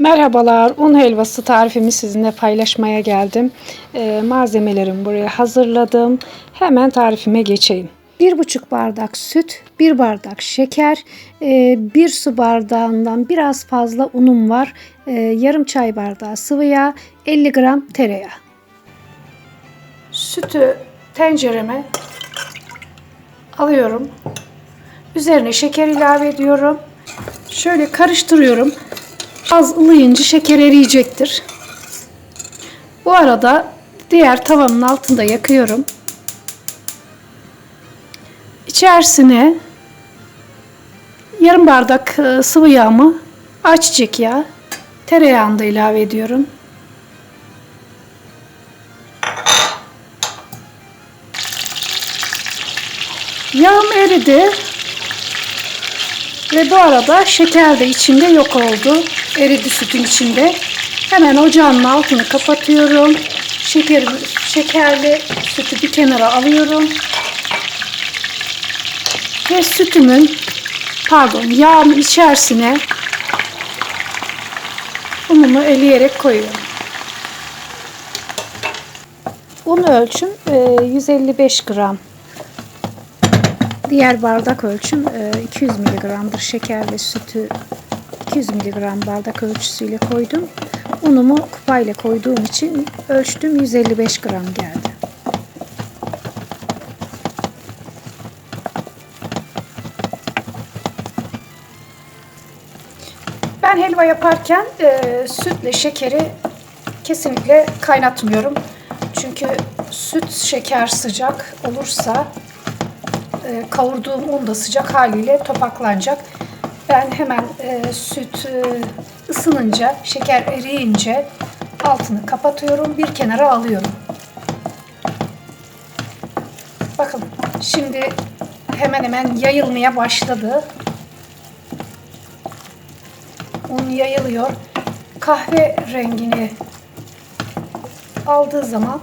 Merhabalar, un helvası tarifimi sizinle paylaşmaya geldim. Ee, malzemelerimi buraya hazırladım. Hemen tarifime geçeyim. 1,5 bardak süt, 1 bardak şeker, 1 su bardağından biraz fazla unum var. Ee, yarım çay bardağı sıvı yağ, 50 gram tereyağı. Sütü tencereme alıyorum. Üzerine şeker ilave ediyorum. Şöyle karıştırıyorum. Az ılıyınca şeker eriyecektir. Bu arada diğer tavanın altında yakıyorum. İçerisine yarım bardak e, sıvı yağımı ayçiçek yağı tereyağını da ilave ediyorum. Yağım eridi. Ve bu arada şeker de içinde yok oldu. Eridi sütün içinde. Hemen ocağın altını kapatıyorum. Şeker, şekerli sütü bir kenara alıyorum. Ve sütümün pardon yağın içerisine unumu eleyerek koyuyorum. Un ölçüm 155 gram. Diğer bardak ölçüm e, 200 mg'dır. Şeker ve sütü 200 mg bardak ölçüsüyle koydum. Unumu kupayla koyduğum için ölçtüm 155 gram geldi. Ben helva yaparken e, sütle şekeri kesinlikle kaynatmıyorum. Çünkü süt şeker sıcak olursa e, kavurduğum un da sıcak haliyle topaklanacak. Ben hemen e, süt e, ısınınca, şeker eriyince altını kapatıyorum. Bir kenara alıyorum. Bakın şimdi hemen hemen yayılmaya başladı. Un yayılıyor. Kahve rengini aldığı zaman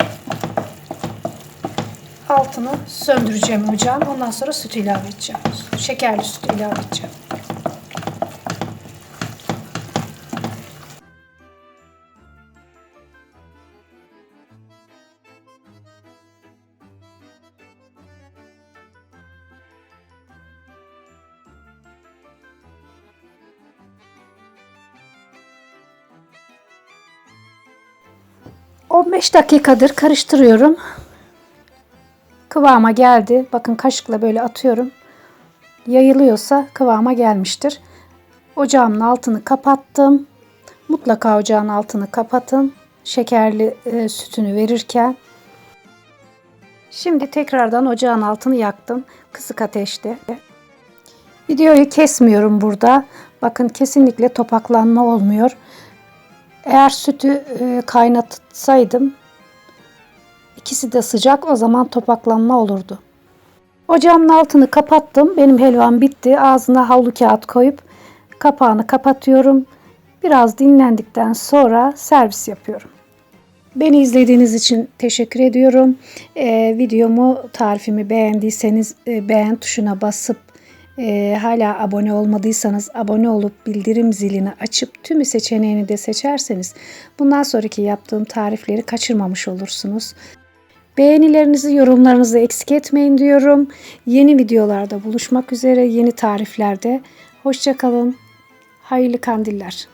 altını söndüreceğim ocağın. Ondan sonra süt ilave edeceğim. Şekerli süt ilave edeceğim. ...15 dakikadır karıştırıyorum kıvama geldi. Bakın kaşıkla böyle atıyorum. Yayılıyorsa kıvama gelmiştir. Ocağımın altını kapattım. Mutlaka ocağın altını kapatın. Şekerli e, sütünü verirken. Şimdi tekrardan ocağın altını yaktım. Kısık ateşte. Videoyu kesmiyorum burada. Bakın kesinlikle topaklanma olmuyor. Eğer sütü e, kaynatsaydım İkisi de sıcak o zaman topaklanma olurdu. Ocağımın altını kapattım. Benim helvam bitti. Ağzına havlu kağıt koyup kapağını kapatıyorum. Biraz dinlendikten sonra servis yapıyorum. Beni izlediğiniz için teşekkür ediyorum. Ee, videomu, tarifimi beğendiyseniz e, beğen tuşuna basıp e, hala abone olmadıysanız abone olup bildirim zilini açıp tümü seçeneğini de seçerseniz bundan sonraki yaptığım tarifleri kaçırmamış olursunuz. Beğenilerinizi, yorumlarınızı eksik etmeyin diyorum. Yeni videolarda buluşmak üzere, yeni tariflerde. Hoşçakalın. Hayırlı kandiller.